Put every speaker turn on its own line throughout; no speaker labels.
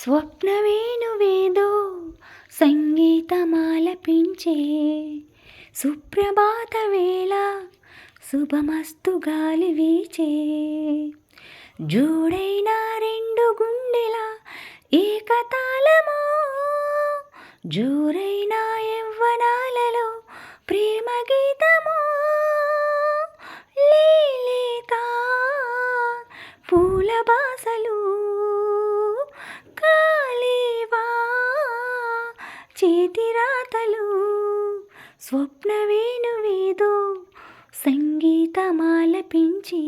స్వప్నవేణువేదో సంగీతమాలపించే సుప్రభాత వేళ శుభమస్తు గాలి వీచే. జోడైన రెండు గుండెల ఏకతాళమో జోరైన యవ్వనాలలో ప్రేమ గీతమో. లీలిత పూల బాసలు స్వప్నవేణువేదో సంగీతమాలపించి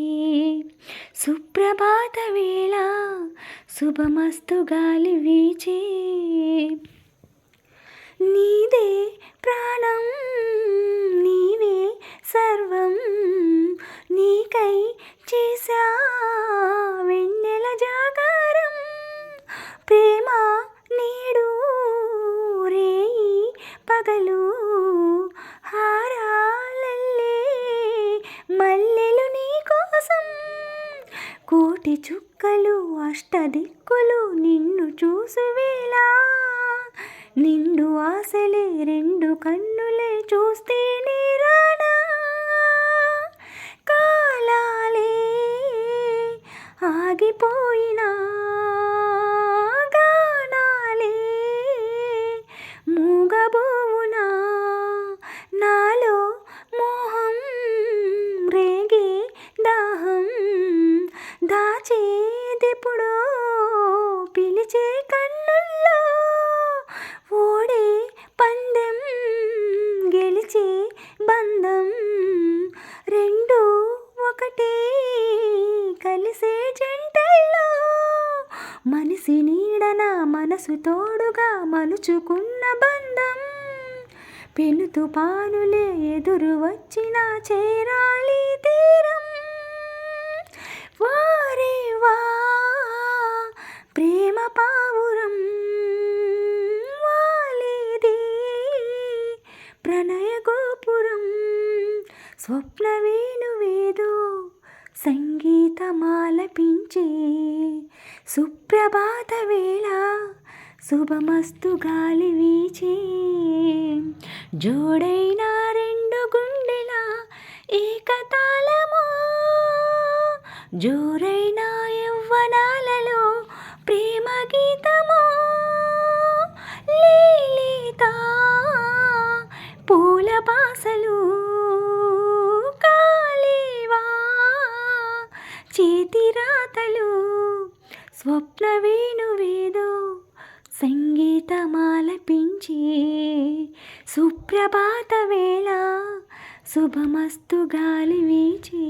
సుప్రభాత వేళ శుభమస్తు గాలి వీచే కోటి చుక్కలు అష్టదిక్కులు నిన్ను చూసువేలా నిండు ఆశలే రెండు కన్నులే చూస్తే దాచేదెప్పుడో పిలిచే కన్నుల్లో ఓడే పందెం గెలిచే బంధం రెండు ఒకటే కలిసే జంటల్లో మనిషి నీడన మనసు తోడుగా మలుచుకున్న బంధం. పెను తుపానులే ఎదురు వచ్చిన చేరాలి తీరం. వారే వా. ప్రేమ పావురం వాలిది. ప్రణయ గోపురం స్వప్న వేణువేదో సంగీతమాలపించే సుప్రభాత వేళ శుభమస్తు గాలి వీచే. జోడైనారే జోరైన యవ్వనాలలో ప్రేమ గీతము? లీలిత పూల బాసలు కాలేవా? చేతిరాతలు స్వప్న వేణువేదో సంగీతమాలపించి సుప్రభాత వేళ శుభమస్తు గాలి వీచే.